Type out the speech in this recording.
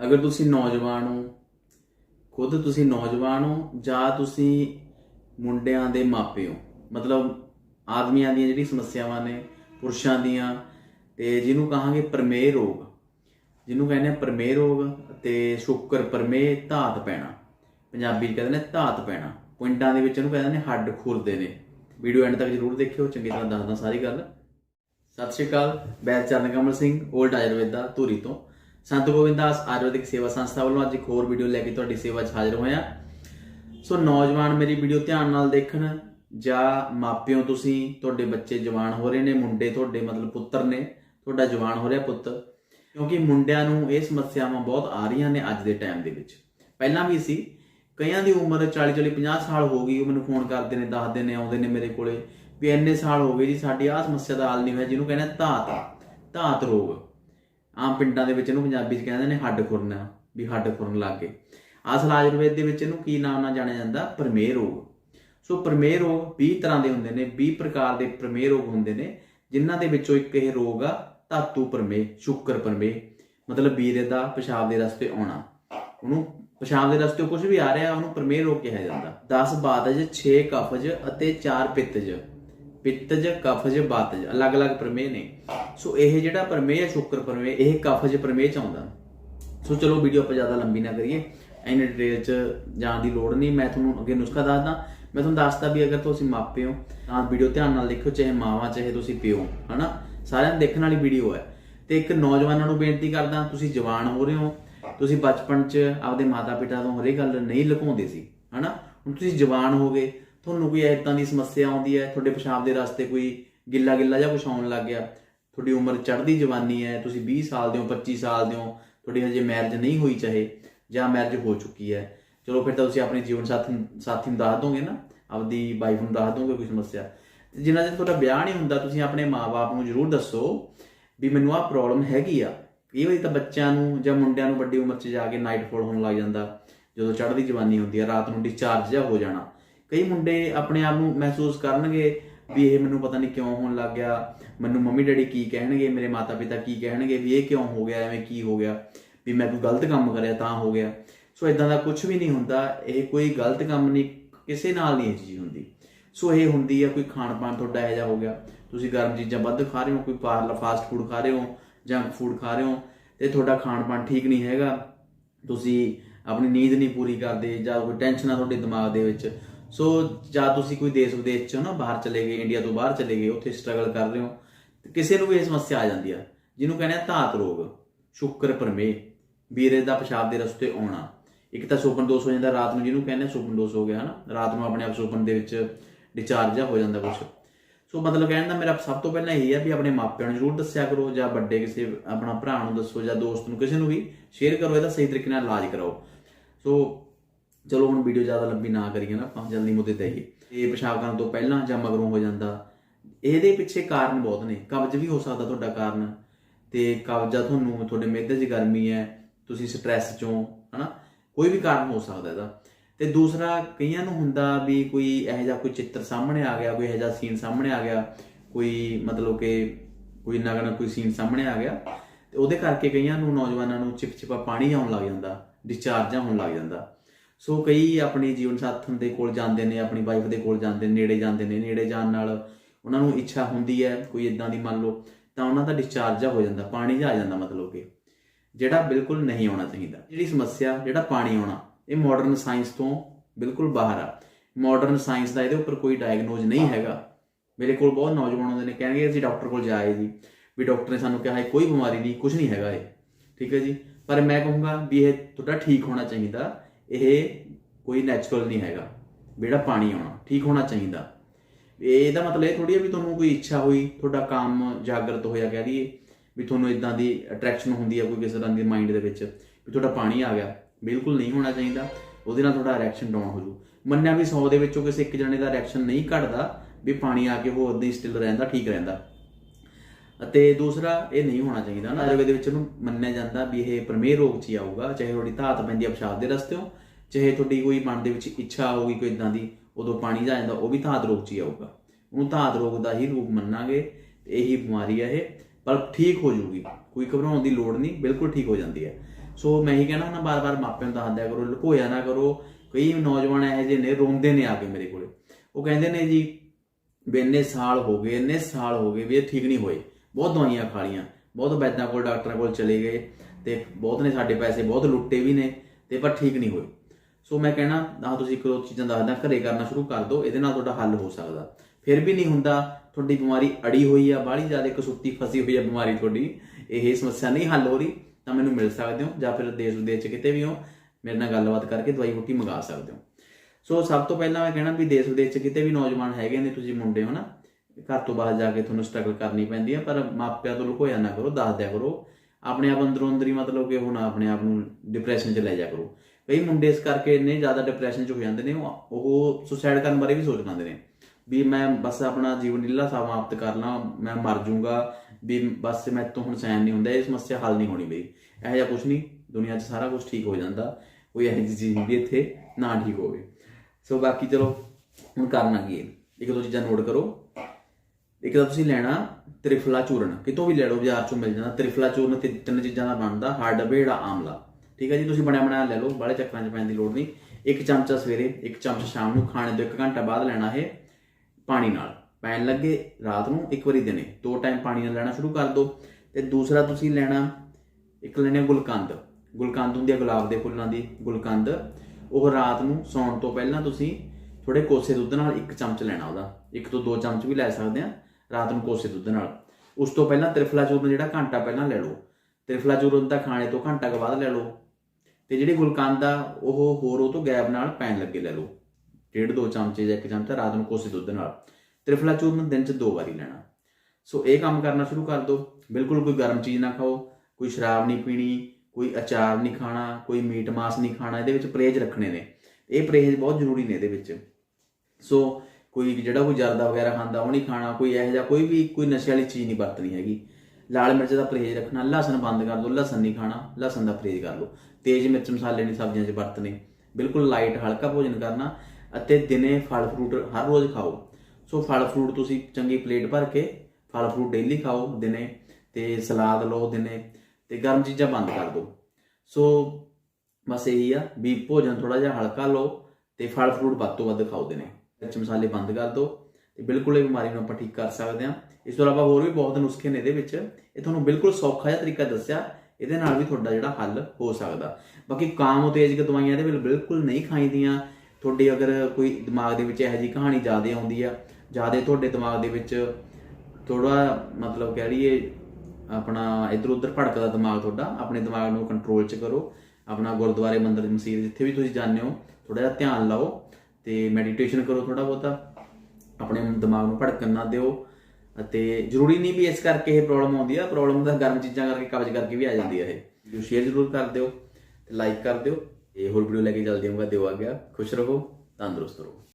ਅਗਰ ਤੁਸੀਂ ਨੌਜਵਾਨ ਹੋ, ਖੁਦ ਤੁਸੀਂ ਨੌਜਵਾਨ ਹੋ, ਜਾਂ ਤੁਸੀਂ ਮੁੰਡਿਆਂ ਦੇ ਮਾਪੇ ਹੋ, ਮਤਲਬ ਆਦਮੀਆਂ ਦੀਆਂ ਜਿਹੜੀ ਸਮੱਸਿਆਵਾਂ ਨੇ, ਪੁਰਸ਼ਾਂ ਦੀਆਂ, ਤੇ ਜਿਹਨੂੰ ਕਹਾਂਗੇ ਪ੍ਰਮੇਹ ਰੋਗ, ਜਿਹਨੂੰ ਕਹਿੰਦੇ ਆ ਪ੍ਰਮੇਹ ਰੋਗ ਤੇ ਸ਼ੁਕਰ, ਪ੍ਰਮੇਹ, ਧਾਤ ਪੈਣਾ। ਪੰਜਾਬੀ 'ਚ ਕਹਿੰਦੇ ਨੇ ਧਾਤ ਪੈਣਾ। ਪੁਆਇੰਟਾਂ ਦੇ ਵਿੱਚ ਇਹਨੂੰ ਕਹਿੰਦੇ ਨੇ ਹੱਡ ਖੁਰਦੇ ਨੇ। ਵੀਡੀਓ ਐਂਡ ਤੱਕ ਜਰੂਰ ਦੇਖਿਓ, ਚੰਗੀ ਤਰ੍ਹਾਂ ਦੱਸਦਾ ਸਾਰੀ ਗੱਲ। ਸਤਿ ਸ਼੍ਰੀ ਅਕਾਲ, ਮੈਂ ਚਰਨ ਕਮਲ ਸਿੰਘ 올ਡ ਆਯੁਰਵੇਦਾ ਧੂਰੀ ਤੋਂ। ਸੰਤ ਗੋਬਿੰਦਾਸ ਆਯੁਰਵੈਦਿਕ ਸੇਵਾ ਸੰਸਥਾ ਵੱਲੋਂ ਅੱਜ ਇੱਕ ਹੋਰ ਵੀਡੀਓ ਲੈ ਕੇ ਤੁਹਾਡੀ ਸੇਵਾ 'ਚ ਹਾਜ਼ਰ ਹੋਇਆ ਸੋ ਨੌਜਵਾਨ ਮੇਰੀ ਵੀਡੀਓ ਧਿਆਨ ਨਾਲ ਦੇਖਣ, ਜਾਂ ਮਾਪਿਓ ਤੁਸੀਂ, ਤੁਹਾਡੇ ਬੱਚੇ ਜਵਾਨ ਹੋ ਰਹੇ ਨੇ, ਮੁੰਡੇ ਤੁਹਾਡੇ ਮਤਲਬ ਪੁੱਤਰ ਨੇ, ਤੁਹਾਡਾ ਜਵਾਨ ਹੋ ਰਿਹਾ ਪੁੱਤ, ਕਿਉਂਕਿ ਮੁੰਡਿਆਂ ਨੂੰ ਇਹ ਸਮੱਸਿਆਵਾਂ ਬਹੁਤ ਆ ਰਹੀਆਂ ਨੇ ਅੱਜ ਦੇ ਟਾਈਮ ਦੇ ਵਿੱਚ। ਪਹਿਲਾਂ ਵੀ ਸੀ, ਕਈਆਂ ਦੀ ਉਮਰ 40 40 50 ਸਾਲ ਹੋ ਗਈ, ਉਹ ਮੈਨੂੰ ਫੋਨ ਕਰਦੇ ਨੇ, ਦੱਸਦੇ ਨੇ, ਆਉਂਦੇ ਨੇ ਮੇਰੇ ਕੋਲੇ, ਵੀ ਇੰਨੇ ਸਾਲ ਹੋ ਗਏ ਜੀ, ਸਾਡੀ ਆਹ ਸਮੱਸਿਆ ਦਾ ਹੱਲ ਨਹੀਂ ਹੋਇਆ, ਜਿਹਨੂੰ ਕਹਿੰਦੇ ਧਾਤ ਧਾਤ ਰੋਗ। ਆਮ ਪਿੰਡਾਂ ਦੇ ਵਿੱਚ ਇਹਨੂੰ ਪੰਜਾਬੀ 'ਚ ਕਹਿੰਦੇ ਨੇ ਹੱਡ ਖੁਰਨਾ, ਵੀ ਹੱਡ ਖੁਰਨ ਲੱਗ ਗਏ। ਅਸਲ ਆਯੁਰਵੇਦ ਦੇ ਵਿੱਚ ਇਹਨੂੰ ਕੀ ਨਾਮ ਨਾਲ ਜਾਣਿਆ ਜਾਂਦਾ? ਪ੍ਰਮੇਹ ਰੋਗ। ਸੋ ਪ੍ਰਮੇਹ ਰੋਗ 20 ਤਰ੍ਹਾਂ ਦੇ ਹੁੰਦੇ ਨੇ 20 ਪ੍ਰਕਾਰ ਦੇ ਪ੍ਰਮੇਹ ਰੋਗ ਹੁੰਦੇ ਨੇ, ਜਿਨ੍ਹਾਂ ਦੇ ਵਿੱਚੋਂ ਇੱਕ ਇਹ ਰੋਗ ਆ, ਧਾਤੂ ਪ੍ਰਮੇਹ, ਸ਼ੁਕਰ ਪ੍ਰਮੇਹ, ਮਤਲਬ ਵੀਰੇ ਦਾ ਪਿਸ਼ਾਬ ਦੇ ਰਸਤੇ ਆਉਣਾ। ਉਹਨੂੰ ਪਿਸ਼ਾਬ ਦੇ ਰਸਤੇ ਕੁਝ ਵੀ ਆ ਰਿਹਾ, ਉਹਨੂੰ ਪ੍ਰਮੇਹ ਰੋਗ ਕਿਹਾ ਜਾਂਦਾ। 10 ਬਾਦਜ 6 ਕਫਜ ਅਤੇ 4 ਪਿੱਤਜ। ਪਿੱਤਜ ਕਫਜ ਬਾਤਜ ਅਲੱਗ-ਅਲੱਗ ਪ੍ਰਮੇਹ ਨੇ। ਸੋ ਇਹ ਜਿਹੜਾ ਪ੍ਰਮੇਹ ਹੈ, ਸ਼ੁਕਰ ਪ੍ਰਮੇਹ, ਇਹ ਕਫਜ ਪ੍ਰਮੇਹ ਚ ਆਉਂਦਾ। ਸੋ ਚਲੋ ਵੀਡੀਓ ਆਪਾਂ ਜ਼ਿਆਦਾ ਲੰਬੀ ਨਾ ਕਰੀਏ। ਐਨੇ ਡਿਟੇਲ ਚ ਜਾਣ ਦੀ ਲੋੜ ਨਹੀਂ। ਮੈਂ ਤੁਹਾਨੂੰ ਅੱਗੇ ਨੁਸਖਾ ਦੱਸਦਾ। ਮੈਂ ਤੁਹਾਨੂੰ ਦੱਸਦਾ ਵੀ ਅਗਰ ਤੁਸੀਂ ਮਾਪੇ ਹੋ, ਤਾਂ ਵੀਡੀਓ ਧਿਆਨ ਨਾਲ ਦੇਖਿਓ, ਚਾਹੇ ਮਾਵਾਂ, ਚਾਹੇ ਤੁਸੀਂ ਪਿਓ, ਹਨਾ? ਸਾਰਿਆਂ ਨੂੰ ਦੇਖਣ ਵਾਲੀ ਵੀਡੀਓ ਹੈ। ਤੇ ਇੱਕ ਨੌਜਵਾਨਾਂ ਨੂੰ ਬੇਨਤੀ ਕਰਦਾ, ਤੁਸੀਂ ਜਵਾਨ ਹੋ ਰਹੇ ਹੋ, ਤੁਸੀਂ ਬਚਪਨ 'ਚ ਆਪਦੇ ਮਾਤਾ-ਪਿਤਾ ਤੋਂ ਹਰੇ ਗੱਲ ਨਹੀਂ ਲੁਕਾਉਂਦੇ ਸੀ, ਹਨਾ? ਹੁਣ ਤੁਸੀਂ ਜਵਾਨ ਹੋ ਗਏ ਤੁਹਾਨੂੰ ਕੋਈ ਇਦਾਂ ਦੀ ਸਮੱਸਿਆ ਆਉਂਦੀ ਹੈ? ਤੁਹਾਡੇ ਪਿਸ਼ਾਬ ਦੇ ਰਸਤੇ ਕੋਈ ਗਿੱਲਾ ਗਿੱਲਾ ਜਾਂ ਕੁਛ ਆਉਣ ਲੱਗ ਗਿਆ? ਤੁਹਾਡੀ ਉਮਰ ਚੜ੍ਹਦੀ ਜਵਾਨੀ ਹੈ, ਤੁਸੀਂ 20 ਸਾਲ ਦੇ ਹੋ 25 ਸਾਲ ਦੇ ਹੋ ਤੁਹਾਡੀ ਹਜੇ ਮੈਰਿਜ ਨਹੀਂ ਹੋਈ ਚਾਹੇ, ਜਾਂ ਮੈਰਿਜ ਹੋ ਚੁੱਕੀ ਹੈ। ਚਲੋ ਫਿਰ ਤਾਂ ਤੁਸੀਂ ਆਪਣੇ ਜੀਵਨ ਸਾਥੀ ਸਾਥੀ ਨੂੰ ਦੱਸ ਦੋਗੇ ਨਾ? ਆਪਦੀ ਵਾਈਫ ਨੂੰ ਦੱਸ ਦੋਗੇ ਕੋਈ ਸਮੱਸਿਆ? ਤੇ ਜਿਨ੍ਹਾਂ ਦੇ ਤੁਹਾਡਾ ਵਿਆਹ ਨਹੀਂ ਹੁੰਦਾ, ਤੁਸੀਂ ਆਪਣੇ ਮਾਪੇ ਨੂੰ ਜ਼ਰੂਰ ਦੱਸੋ ਵੀ ਮੈਨੂੰ ਆਹ ਪ੍ਰੋਬਲਮ ਹੈਗੀ ਆ। ਇਹ ਵਾਰੀ ਤਾਂ ਬੱਚਿਆਂ ਨੂੰ ਜਾਂ ਮੁੰਡਿਆਂ ਨੂੰ ਵੱਡੀ ਉਮਰ 'ਚ ਜਾ ਕੇ ਨਾਈਟ ਫਾਲ ਹੋਣ ਲੱਗ ਜਾਂਦਾ, ਜਦੋਂ ਚੜ੍ਹਦੀ ਜਵਾਨੀ ਹੁੰਦੀ ਆ ਰਾਤ ਨੂੰ ਡਿਸਚਾਰਜ ਜਿਹਾ ਹੋ ਜਾਣਾ। ਕਈ ਮੁੰਡੇ ਆਪਣੇ ਆਪ ਨੂੰ ਮਹਿਸੂਸ ਕਰਨਗੇ ਵੀ ਇਹ ਮੈਨੂੰ ਪਤਾ ਨਹੀਂ ਕਿਉਂ ਹੋਣ ਲੱਗ ਗਿਆ, ਮੈਨੂੰ ਮੰਮੀ ਡੈਡੀ ਕੀ ਕਹਿਣਗੇ, ਮੇਰੇ ਮਾਤਾ ਪਿਤਾ ਕੀ ਕਹਿਣਗੇ ਵੀ ਇਹ ਕਿਉਂ ਹੋ ਗਿਆ, ਐਵੇਂ ਕੀ ਹੋ ਗਿਆ, ਵੀ ਮੈਂ ਕੋਈ ਗਲਤ ਕੰਮ ਕਰਿਆ ਤਾਂ ਹੋ ਗਿਆ। ਸੋ ਇਦਾਂ ਦਾ ਕੁਝ ਵੀ ਨਹੀਂ ਹੁੰਦਾ, ਇਹ ਕੋਈ ਗਲਤ ਕੰਮ ਨਹੀਂ, ਕਿਸੇ ਨਾਲ ਨਹੀਂ ਇਹ ਚੀਜ਼ ਹੁੰਦੀ। ਸੋ ਇਹ ਹੁੰਦੀ ਹੈ ਕੋਈ ਖਾਣ ਪਾਣ ਤੁਹਾਡਾ ਇਹੋ ਜਿਹਾ ਹੋ ਗਿਆ, ਤੁਸੀਂ ਗਰਮ ਚੀਜ਼ਾਂ ਵੱਧ ਖਾ ਰਹੇ ਹੋ, ਕੋਈ ਪਾਰਲਾ, ਫਾਸਟ ਫੂਡ ਖਾ ਰਹੇ ਹੋ, ਜੰਕ ਫੂਡ ਖਾ ਰਹੇ ਹੋ, ਤੇ ਤੁਹਾਡਾ ਖਾਣ ਪਾਣ ਠੀਕ ਨਹੀਂ ਹੈਗਾ, ਤੁਸੀਂ ਆਪਣੀ ਨੀਂਦ ਨਹੀਂ ਪੂਰੀ ਕਰਦੇ ਜਾਂ ਕੋਈ ਟੈਨਸ਼ਨ ਆ ਤੁਹਾਡੇ ਦਿਮਾਗ ਦੇ ਵਿੱਚ ਸੋ ਜਾਂ ਤੁਸੀਂ ਕੋਈ ਦੇਸ਼ ਵਿਦੇਸ਼ ਚ ਨਾ ਬਾਹਰ ਚਲੇ ਗਏ ਇੰਡੀਆ ਤੋਂ ਬਾਹਰ ਚਲੇ ਗਏ, ਉੱਥੇ ਸਟਰਗਲ ਕਰ ਰਹੇ ਹੋ ਕਿਸੇ ਨੂੰ ਵੀ ਇਹ ਸਮੱਸਿਆ ਆ ਜਾਂਦੀ ਆ, ਜਿਹਨੂੰ ਕਹਿੰਦੇ ਆ ਧਾਤ ਰੋਗ, ਸ਼ੁਕਰ ਪ੍ਰਮੇਹ, ਵੀਰੇ ਦਾ ਪਿਸ਼ਾਬ ਦੇ ਰਸਤੇ ਆਉਣਾ। ਇੱਕ ਤਾਂ ਸੁਪਨ ਦੋਸ਼ ਹੋ ਜਾਂਦਾ ਰਾਤ ਨੂੰ, ਜਿਹਨੂੰ ਕਹਿੰਦੇ ਸੁਪਨ ਦੋਸ਼ ਹੋ ਗਿਆ, ਹਨਾ? ਰਾਤ ਨੂੰ ਆਪਣੇ ਆਪ ਸੁਪਨ ਦੇ ਵਿੱਚ ਡਿਸਚਾਰਜ ਹੋ ਜਾਂਦਾ ਕੁਝ ਸੋ ਮਤਲਬ ਕਹਿਣ ਦਾ ਮੇਰਾ ਸਭ ਤੋਂ ਪਹਿਲਾਂ ਇਹੀ ਹੈ ਵੀ ਆਪਣੇ ਮਾਪਿਆਂ ਨੂੰ ਜ਼ਰੂਰ ਦੱਸਿਆ ਕਰੋ, ਜਾਂ ਵੱਡੇ ਕਿਸੇ, ਆਪਣਾ ਭਰਾ ਨੂੰ ਦੱਸੋ, ਜਾਂ ਦੋਸਤ ਨੂੰ, ਕਿਸੇ ਨੂੰ ਵੀ ਸ਼ੇਅਰ ਕਰੋ, ਇਹਦਾ ਸਹੀ ਤਰੀਕੇ ਨਾਲ ਇਲਾਜ ਕਰਾਓ। ਸੋ ਚਲੋ ਹੁਣ ਵੀਡੀਓ ਜ਼ਿਆਦਾ ਲੰਬੀ ਨਾ ਕਰੀਏ ਨਾ ਆਪਾਂ, ਜਲਦੀ ਮੁੱਦੇ ਤੇ ਆਈਏ। ਇਹ ਪਿਸ਼ਾਬ ਕਰਨ ਤੋਂ ਪਹਿਲਾਂ ਜਾਂ ਮਗਰੋਂ ਹੋ ਜਾਂਦਾ। ਇਹਦੇ ਪਿੱਛੇ ਕਾਰਨ ਬਹੁਤ ਨੇ। ਕਬਜ਼ ਵੀ ਹੋ ਸਕਦਾ ਤੁਹਾਡਾ ਕਾਰਨ। ਤੇ ਕਬਜ਼ਾ ਤੁਹਾਨੂੰ, ਤੁਹਾਡੇ ਮਿਹਦੇ 'ਚ ਗਰਮੀ ਹੈ, ਤੁਸੀਂ ਸਟ੍ਰੈਸ ਚੋਂ ਹਨਾ? ਕੋਈ ਵੀ ਕਾਰਨ ਹੋ ਸਕਦਾ ਇਹਦਾ। ਤੇ ਦੂਸਰਾ, ਕਈਆਂ ਨੂੰ ਹੁੰਦਾ ਵੀ ਕੋਈ ਇਹੋ ਜਿਹਾ ਕੋਈ ਚਿੱਤਰ ਸਾਹਮਣੇ ਆ ਗਿਆ, ਕੋਈ ਇਹੋ ਜਿਹਾ ਸੀਨ ਸਾਹਮਣੇ ਆ ਗਿਆ, ਕੋਈ ਮਤਲਬ ਕਿ ਕੋਈ ਨਗਨ, ਕੋਈ ਸੀਨ ਸਾਹਮਣੇ ਆ ਗਿਆ। ਤੇ ਉਹਦੇ ਕਰਕੇ ਕਈਆਂ ਨੂੰ ਨੌਜਵਾਨਾਂ ਨੂੰ ਚਿਪਚਿਪਾ ਪਾਣੀ ਆਉਣ ਲੱਗ ਜਾਂਦਾ ਡਿਸਚਾਰਜ ਹੋਣ ਲੱਗ ਜਾਂਦਾ। ਸੋ ਕਈ ਆਪਣੇ ਜੀਵਨ ਸਾਥਣ ਦੇ ਕੋਲ ਜਾਂਦੇ ਨੇ, ਆਪਣੀ ਵਾਈਫ ਦੇ ਕੋਲ ਜਾਂਦੇ ਨੇ, ਨੇੜੇ ਜਾਂਦੇ ਨੇ, ਨੇੜੇ ਜਾਣ ਨਾਲ ਉਹਨਾਂ ਨੂੰ ਇੱਛਾ ਹੁੰਦੀ ਹੈ ਕੋਈ ਇਦਾਂ ਦੀ ਮੰਨ ਲਓ, ਤਾਂ ਉਹਨਾਂ ਦਾ ਡਿਸਚਾਰਜ ਹੋ ਜਾਂਦਾ, ਪਾਣੀ ਜਾ ਆ ਜਾਂਦਾ ਮਤਲਬ ਕਿ। ਜਿਹੜਾ ਬਿਲਕੁਲ ਨਹੀਂ ਆਉਣਾ ਚਾਹੀਦਾ, ਜਿਹੜੀ ਸਮੱਸਿਆ, ਜਿਹੜਾ ਪਾਣੀ ਆਉਣਾ, ਇਹ ਮਾਡਰਨ ਸਾਇੰਸ ਤੋਂ ਬਿਲਕੁਲ ਬਾਹਰ ਆ। ਮਾਡਰਨ ਸਾਇੰਸ ਦਾ ਇਹਦੇ ਉੱਪਰ ਕੋਈ ਡਾਇਗਨੋਜ਼ ਨਹੀਂ ਹੈਗਾ। ਮੇਰੇ ਕੋਲ ਬਹੁਤ ਨੌਜਵਾਨ ਆਉਂਦੇ ਨੇ, ਕਹਿਣਗੇ ਅਸੀਂ ਡਾਕਟਰ ਕੋਲ ਜਾਏ ਜੀ, ਵੀ ਡਾਕਟਰ ਨੇ ਸਾਨੂੰ ਕਿਹਾ ਹੈ, ਕੋਈ ਬਿਮਾਰੀ ਨਹੀਂ ਕੁਝ ਨਹੀਂ ਹੈਗਾ ਇਹ। ਠੀਕ ਹੈ ਜੀ? ਪਰ ਮੈਂ ਕਹੂੰਗਾ ਵੀ ਇਹ ਤੁਹਾਡਾ ਠੀਕ ਹੋਣਾ ਚਾਹੀਦਾ ਇਹ ਕੋਈ ਨੈਚੁਰਲ ਨਹੀਂ ਹੈਗਾ, ਜਿਹੜਾ ਪਾਣੀ ਆਉਣਾ, ਠੀਕ ਹੋਣਾ ਚਾਹੀਦਾ। ਇਹਦਾ ਮਤਲਬ ਇਹ ਥੋੜੀ ਹੈ ਵੀ ਤੁਹਾਨੂੰ ਕੋਈ ਇੱਛਾ ਹੋਈ, ਤੁਹਾਡਾ ਕੰਮ ਜਾਗਰਤ ਹੋਇਆ ਕਹਿ ਦਈਏ, ਵੀ ਤੁਹਾਨੂੰ ਇਦਾਂ ਦੀ ਅਟਰੈਕਸ਼ਨ ਹੁੰਦੀ ਹੈ ਕੋਈ ਕਿਸੇ ਤਰ੍ਹਾਂ ਦੀ ਮਾਈਂਡ ਦੇ ਵਿੱਚ, ਵੀ ਤੁਹਾਡਾ ਪਾਣੀ ਆ ਗਿਆ, ਬਿਲਕੁਲ ਨਹੀਂ ਹੋਣਾ ਚਾਹੀਦਾ, ਉਹਦੇ ਨਾਲ ਤੁਹਾਡਾ ਰਿਐਕਸ਼ਨ ਡਾਊਨ ਹੋ ਜੂ ਮੰਨਿਆ ਵੀ 100 ਦੇ ਵਿੱਚੋਂ ਕਿਸੇ ਇੱਕ ਜਣੇ ਦਾ ਰਿਐਕਸ਼ਨ ਨਹੀਂ ਘਟਦਾ, ਵੀ ਪਾਣੀ ਆ ਕੇ ਉਹ ਉਦਾਂ ਹੀ ਸਟਿਲ ਰਹਿੰਦਾ, ਠੀਕ ਰਹਿੰਦਾ। ਅਤੇ ਦੂਸਰਾ ਇਹ ਨਹੀਂ ਹੋਣਾ ਚਾਹੀਦਾ ਨਾ ਆਯੁਰਵੇਦ ਦੇ ਵਿੱਚ ਉਹਨੂੰ ਮੰਨਿਆ ਜਾਂਦਾ ਵੀ ਇਹ ਪ੍ਰਮੇਹ ਰੋਗ 'ਚ ਹੀ ਆਊਗਾ, ਚਾਹੇ ਤੁਹਾਡੀ ਧਾਤ ਪੈਂਦੀ ਹੈ ਪਿਸ਼ਾਬ ਦੇ ਰਸਤੇੋਂ ਚਾਹੇ ਤੁਹਾਡੀ ਕੋਈ ਮਨ ਦੇ ਵਿੱਚ ਇੱਛਾ ਹੋਊਗੀ ਕੋਈ ਇਦਾਂ ਦੀ, ਉਦੋਂ ਪਾਣੀ ਜਾ ਜਾਂਦਾ, ਉਹ ਵੀ ਧਾਤ ਰੋਗ 'ਚ ਹੀ ਆਊਗਾ। ਉਹਨੂੰ ਧਾਤ ਰੋਗ ਦਾ ਹੀ ਰੂਪ ਮੰਨਾਂਗੇ ਤੇ ਇਹੀ ਬਿਮਾਰੀ ਹੈ ਇਹ, ਪਰ ਠੀਕ ਹੋ ਜਾਊਗੀ, ਕੋਈ ਘਬਰਾਉਣ ਦੀ ਲੋੜ ਨਹੀਂ, ਬਿਲਕੁਲ ਠੀਕ ਹੋ ਜਾਂਦੀ ਹੈ ਸੋ ਮੈਂ ਹੀ ਕਹਿਣਾ ਨਾ, ਬਾਰ-ਬਾਰ ਮਾਪਿਆਂ ਨੂੰ ਦੱਸ ਕਰੋ, ਲੁਕੋਇਆ ਨਾ ਕਰੋ, ਕਈ ਨੌਜਵਾਨ ਇਹੋ ਜਿਹੇ ਨੇ, ਰੋਂਦੇ ਨੇ ਆ ਕੇ ਮੇਰੇ ਕੋਲੇ। ਉਹ ਕਹਿੰਦੇ ਨੇ ਜੀ, ਵੀ ਇੰਨੇ ਸਾਲ ਹੋ ਗਏ, ਇੰਨੇ ਸਾਲ ਹੋ ਗਏ ਵੀ ਇਹ ਠੀਕ ਨਹੀਂ ਹੋਏ। ਬਹੁਤ ਦਵਾਈਆਂ ਖਾ ਲੀਆਂ ਬਹੁਤ ਵੈਦਾਂ ਕੋਲ, ਡਾਕਟਰਾਂ ਕੋਲ ਚਲੇ ਗਏ ਤੇ ਬਹੁਤ ਨੇ ਸਾਡੇ ਪੈਸੇ, ਬਹੁਤ ਲੁੱਟੇ ਵੀ ਨੇ ਤੇ ਪਰ ਠੀਕ ਨਹੀਂ ਹੋਏ। ਸੋ ਮੈਂ ਕਹਿਣਾ ਆਹ ਤੁਸੀਂ ਇੱਕ ਦੋ ਚੀਜ਼ਾਂ ਦੱਸਦਾ ਘਰੇ ਕਰਨਾ ਸ਼ੁਰੂ ਕਰ ਦਿਓ, ਇਹਦੇ ਨਾਲ ਤੁਹਾਡਾ ਹੱਲ ਹੋ ਸਕਦਾ। ਫਿਰ ਵੀ ਨਹੀਂ ਹੁੰਦਾ, ਤੁਹਾਡੀ ਬਿਮਾਰੀ ਅੜੀ ਹੋਈ ਆ, ਬਾਹਲੀ ਜ਼ਿਆਦਾ ਕਸੁੱਤੀ ਫਸੀ ਹੋਈ ਆ ਬਿਮਾਰੀ ਤੁਹਾਡੀ, ਇਹ ਸਮੱਸਿਆ ਨਹੀਂ ਹੱਲ ਹੋ ਰਹੀ, ਤਾਂ ਮੈਨੂੰ ਮਿਲ ਸਕਦੇ ਹੋ ਜਾਂ ਫਿਰ ਦੇਸ਼ ਵਿਦੇਸ਼ 'ਚ ਕਿਤੇ ਵੀ ਹੋ, ਮੇਰੇ ਨਾਲ ਗੱਲਬਾਤ ਕਰਕੇ ਦਵਾਈ ਬੂਟੀ ਮੰਗਾ ਸਕਦੇ ਹੋ। ਸੋ ਸਭ ਤੋਂ ਪਹਿਲਾਂ ਮੈਂ ਕਹਿਣਾ ਵੀ ਦੇਸ਼ ਵਿਦੇਸ਼ 'ਚ ਕਿਤੇ ਵੀ ਨੌਜਵਾਨ ਹੈਗੇ ਨੇ, ਤੁਸੀਂ ਮੁੰਡੇ ਹੋ ਨਾ ਘਰ ਤੋਂ ਬਾਹਰ ਜਾ ਕੇ ਤੁਹਾਨੂੰ ਸਟਰਗਲ ਕਰਨੀ ਪੈਂਦੀ ਹੈ ਪਰ ਮਾਪਿਆਂ ਤੋਂ ਲੁਕੋਇਆ ਨਾ ਕਰੋ, ਦੱਸ ਦਿਆ ਕਰੋ। ਆਪਣੇ ਆਪ ਅੰਦਰੋਂ ਅੰਦਰ ਹੀ ਮਤਲਬ ਕਿ ਹੁਣ ਆਪਣੇ ਆਪ ਨੂੰ ਡਿਪਰੈਸ਼ਨ 'ਚ ਲੈ ਜਾ ਕਰੋ। ਕਈ ਮੁੰਡੇ ਇਸ ਕਰਕੇ ਇੰਨੇ ਜ਼ਿਆਦਾ ਡਿਪਰੈਸ਼ਨ 'ਚ ਹੋ ਜਾਂਦੇ ਨੇ, ਉਹ ਉਹ ਸੁਸਾਈਡ ਕਰਨ ਬਾਰੇ ਵੀ ਸੋਚ ਲੈਂਦੇ ਨੇ। ਵੀ ਮੈਂ ਬਸ ਆਪਣਾ ਜੀਵਨ ਲੀਲਾ ਸਮਾਪਤ ਕਰ ਲਾਂ, ਮੈਂ ਮਰ ਜਾਊਂਗਾ ਵੀ ਬਸ ਮੈਂ ਤੋਂ ਹੁਣ ਸਹਿਣ ਨਹੀਂ ਹੁੰਦਾ, ਇਹ ਸਮੱਸਿਆ ਹੱਲ ਨਹੀਂ ਹੋਣੀ ਮੇਰੀ ਇਹੋ ਜਿਹਾ ਕੁਝ ਨਹੀਂ, ਦੁਨੀਆ 'ਚ ਸਾਰਾ ਕੁਝ ਠੀਕ ਹੋ ਜਾਂਦਾ, ਕੋਈ ਇਹੋ ਜਿਹੀ ਚੀਜ਼ ਵੀ ਇੱਥੇ ਨਾ ਠੀਕ ਹੋਵੇ। ਸੋ ਬਾਕੀ ਚਲੋ, ਹੁਣ ਕਰਨਾ ਕੀ ਹੈ? ਇੱਕ ਦੋ ਚੀਜ਼ਾਂ ਨੋਟ ਕਰੋ। ਇੱਕ ਤਾਂ ਤੁਸੀਂ ਲੈਣਾ ਤ੍ਰਿਫਲਾ ਚੂਰਨ, ਕਿਤੋਂ ਵੀ ਲੈ ਲਓ, ਬਾਜ਼ਾਰ ਚੋਂ ਮਿਲ ਜਾਂਦਾ, ਤ੍ਰਿਫਲਾ ਚੂਰਨ ਤੇ ਤਿੰਨ ਚੀਜ਼ਾਂ ਦਾ ਬਣਦਾ ਹੱਡ ਬੇੜਾ, ਆਮਲਾ। ਠੀਕ ਹੈ ਜੀ, ਤੁਸੀਂ ਬਣਿਆ ਬਣਾਇਆ ਲੈ ਲਓ, ਬਾਹਲੇ ਚੱਕਰਾਂ 'ਚ ਪੈਣ ਦੀ ਲੋੜ ਨਹੀਂ। ਇੱਕ ਚਮਚਾ ਸਵੇਰੇ, ਇੱਕ ਚਮਚਾ ਸ਼ਾਮ ਨੂੰ ਖਾਣੇ ਤੋਂ 1 ਘੰਟਾ ਬਾਅਦ ਲੈਣਾ ਇਹ ਪਾਣੀ ਨਾਲ। ਪੈਣ ਲੱਗੇ ਰਾਤ ਨੂੰ, ਇੱਕ ਵਾਰੀ ਦਿਨੇ। ਦੋ ਟਾਈਮ ਪਾਣੀ ਨਾਲ ਲੈਣਾ ਸ਼ੁਰੂ ਕਰ ਦਿਓ ਤੇ ਦੂਸਰਾ ਤੁਸੀਂ ਲੈਣਾ, ਇੱਕ ਲੈਣੇ ਗੁਲਕੰਦ। ਗੁਲਕੰਦ ਹੁੰਦੀ ਹੈ ਗੁਲਾਬ ਦੇ ਫੁੱਲਾਂ ਦੀ, ਗੁਲਕੰਦ। ਉਹ ਰਾਤ ਨੂੰ ਸੌਣ ਤੋਂ ਪਹਿਲਾਂ ਤੁਸੀਂ ਥੋੜੇ ਕੋਸੇ ਦੁੱਧ ਨਾਲ ਇੱਕ ਚਮਚ ਲੈਣਾ ਉਹਦਾ। ਇੱਕ ਤੋਂ ਦੋ ਚਮਚ ਵੀ ਲੈ ਸਕਦੇ ਆ। ਰਾਤ ਨੂੰ ਕੋਸੇ ਦੁੱਧ ਨਾਲ। ਉਸ ਤੋਂ ਪਹਿਲਾਂ ਤ੍ਰਿਫਲਾ ਚੂਰਨ ਜਿਹੜਾ ਘੰਟਾ ਪਹਿਲਾਂ ਲੈ ਲਓ। ਤ੍ਰਿਫਲਾ ਚੂਰਨ ਤਾਂ ਖਾਣੇ ਤੋਂ ਘੰਟਾ ਕੁ ਬਾਅਦ ਲੈ ਲਓ। ਤੇ ਜਿਹੜੀ ਗੁਲਕੰਦ ਆ, ਉਹ ਹੋਰ ਉਹ ਤੋਂ ਗੈਬ ਨਾਲ ਪੈਣ ਲੱਗੇ ਲੈ ਲਓ। ਡੇਢ ਦੋ ਚਮਚੇ ਜਾਂ ਇੱਕ ਚਮਚਾ ਰਾਤ ਨੂੰ ਕੋਸੇ ਦੁੱਧ ਨਾਲ। ਤ੍ਰਿਫਲਾ ਚੂਰਨ ਦਿਨ 'ਚ ਦੋ ਵਾਰੀ ਲੈਣਾ। ਸੋ ਇਹ ਕੰਮ ਕਰਨਾ ਸ਼ੁਰੂ ਕਰ ਦਿਓ ਬਿਲਕੁਲ ਕੋਈ ਗਰਮ ਚੀਜ਼ ਨਾ ਖਾਓ, ਕੋਈ ਸ਼ਰਾਬ ਨਹੀਂ ਪੀਣੀ, ਕੋਈ ਅਚਾਰ ਨਹੀਂ ਖਾਣਾ, ਕੋਈ ਮੀਟ ਮਾਸ ਨਹੀਂ ਖਾਣਾ। ਇਹਦੇ ਵਿੱਚ ਪਰਹੇਜ਼ ਰੱਖਣੇ ਨੇ। ਇਹ ਪਰਹੇਜ਼ ਬਹੁਤ ਜ਼ਰੂਰੀ ਨੇ ਇਹਦੇ ਵਿੱਚ। ਸੋ ਕੋਈ ਜਿਹੜਾ ਕੋਈ ਜਰਦਾ ਵਗੈਰਾ ਖਾਂਦਾ, ਉਹ ਨਹੀਂ ਖਾਣਾ, ਕੋਈ ਇਹੋ ਜਿਹਾ ਕੋਈ ਵੀ, ਕੋਈ ਨਸ਼ੇ ਵਾਲੀ ਚੀਜ਼ ਨਹੀਂ ਵਰਤਣੀ ਹੈਗੀ। ਲਾਲ ਮਿਰਚ ਦਾ ਪਰਹੇਜ਼ ਰੱਖਣਾ, ਲਸਣ ਬੰਦ ਕਰ ਦਿਓ ਲਸਣ ਨਹੀਂ ਖਾਣਾ, ਲਸਣ ਦਾ ਪਰਹੇਜ਼ ਕਰ ਲਓ ਤੇਜ਼ ਮਿਰਚ ਮਸਾਲੇ ਨਹੀਂ ਸਬਜ਼ੀਆਂ 'ਚ ਵਰਤਣੇ। ਬਿਲਕੁਲ ਲਾਈਟ ਹਲਕਾ ਭੋਜਨ ਕਰਨਾ ਅਤੇ ਦਿਨੇ ਫਲ ਫਰੂਟ ਹਰ ਰੋਜ਼ ਖਾਓ। ਸੋ ਫਲ ਫਰੂਟ ਤੁਸੀਂ ਚੰਗੀ ਪਲੇਟ ਭਰ ਕੇ ਫਲ ਫਰੂਟ ਡੇਲੀ ਖਾਓ ਦਿਨੇ ਤੇ ਸਲਾਦ ਲਓ ਦਿਨੇ ਤੇ ਗਰਮ ਚੀਜ਼ਾਂ ਬੰਦ ਕਰ ਦਿਓ ਸੋ ਬਸ ਇਹੀ ਆ, ਵੀ ਭੋਜਨ ਥੋੜਾ ਜਿਹਾ ਹਲਕਾ ਲਓ ਤੇ ਫਲ ਫਰੂਟ ਵੱਧ ਤੋਂ ਵੱਧ ਖਾਓ ਦਿਨੇ। ਮਿਰਚ ਮਸਾਲੇ ਬੰਦ ਕਰ ਦਿਓ ਤੇ ਬਿਲਕੁਲ ਇਹ ਬਿਮਾਰੀ ਨੂੰ ਆਪਾਂ ਠੀਕ ਕਰ ਸਕਦੇ ਹਾਂ। ਇਸ ਤੋਂ ਇਲਾਵਾ ਹੋਰ ਵੀ ਬਹੁਤ ਨੁਸਖੇ ਨੇ ਇਹਦੇ ਵਿੱਚ। ਇਹ ਤੁਹਾਨੂੰ ਬਿਲਕੁਲ ਸੌਖਾ ਜਿਹਾ ਤਰੀਕਾ ਦੱਸਿਆ। ਇਹਦੇ ਨਾਲ ਵੀ ਤੁਹਾਡਾ ਜਿਹੜਾ ਹੱਲ ਹੋ ਸਕਦਾ। ਬਾਕੀ ਕਾਮ ਉਤੇਜਕ ਦਵਾਈਆਂ ਇਹਦੇ ਵਿੱਚ ਬਿਲਕੁਲ ਨਹੀਂ ਖਾਈਦੀਆਂ। ਤੁਹਾਡੀ ਅਗਰ ਕੋਈ ਦਿਮਾਗ ਦੇ ਵਿੱਚ ਇਹੋ ਜਿਹੀ ਕਹਾਣੀ ਜ਼ਿਆਦਾ ਆਉਂਦੀ ਆ, ਜ਼ਿਆਦਾ ਤੁਹਾਡੇ ਦਿਮਾਗ ਦੇ ਵਿੱਚ ਥੋੜਾ ਮਤਲਬ ਕਹਿ ਲਈਏ ਆਪਣਾ ਇਧਰ ਉਧਰ ਭੜਕਦਾ ਦਿਮਾਗ ਤੁਹਾਡਾ, ਆਪਣੇ ਦਿਮਾਗ ਨੂੰ ਕੰਟਰੋਲ 'ਚ ਕਰੋ। ਆਪਣਾ ਗੁਰਦੁਆਰੇ ਮੰਦਰ ਮਸਜਿਦ ਜਿੱਥੇ ਵੀ ਤੁਸੀਂ ਜਾਂਦੇ ਹੋ ਥੋੜਾ ਜਿਹਾ ਧਿਆਨ ਲਾਓ। ਤੇ ਮੈਡੀਟੇਸ਼ਨ ਕਰੋ ਥੋੜਾ ਬਹੁਤਾ। ਆਪਣੇ ਦਿਮਾਗ ਨੂੰ ਭੜਕਣ ਨਾ ਦਿਓ। ਅਤੇ ਜ਼ਰੂਰੀ ਨਹੀਂ ਵੀ ਇਸ ਕਰਕੇ ਇਹ ਪ੍ਰੋਬਲਮ ਆਉਂਦੀ ਆ। ਪ੍ਰੋਬਲਮ ਤਾਂ ਗਰਮ ਚੀਜ਼ਾਂ ਕਰਕੇ ਕਬਜ਼ ਕਰਕੇ ਵੀ ਆ ਜਾਂਦੀ ਆ ਇਹ। ਵੀਡੀਓ ਸ਼ੇਅਰ ਜ਼ਰੂਰ ਕਰ ਦਿਓ ਤੇ ਲਾਈਕ ਕਰ ਦਿਓ। ਇਹ ਹੋਰ ਵੀਡੀਓ ਲੈ ਕੇ ਜਲਦੀ ਆਉਂਗਾ ਦਿਓ ਆ ਗਿਆ। ਖੁਸ਼ ਰਹੋ। ਤੰਦਰੁਸਤ ਰਹੋ।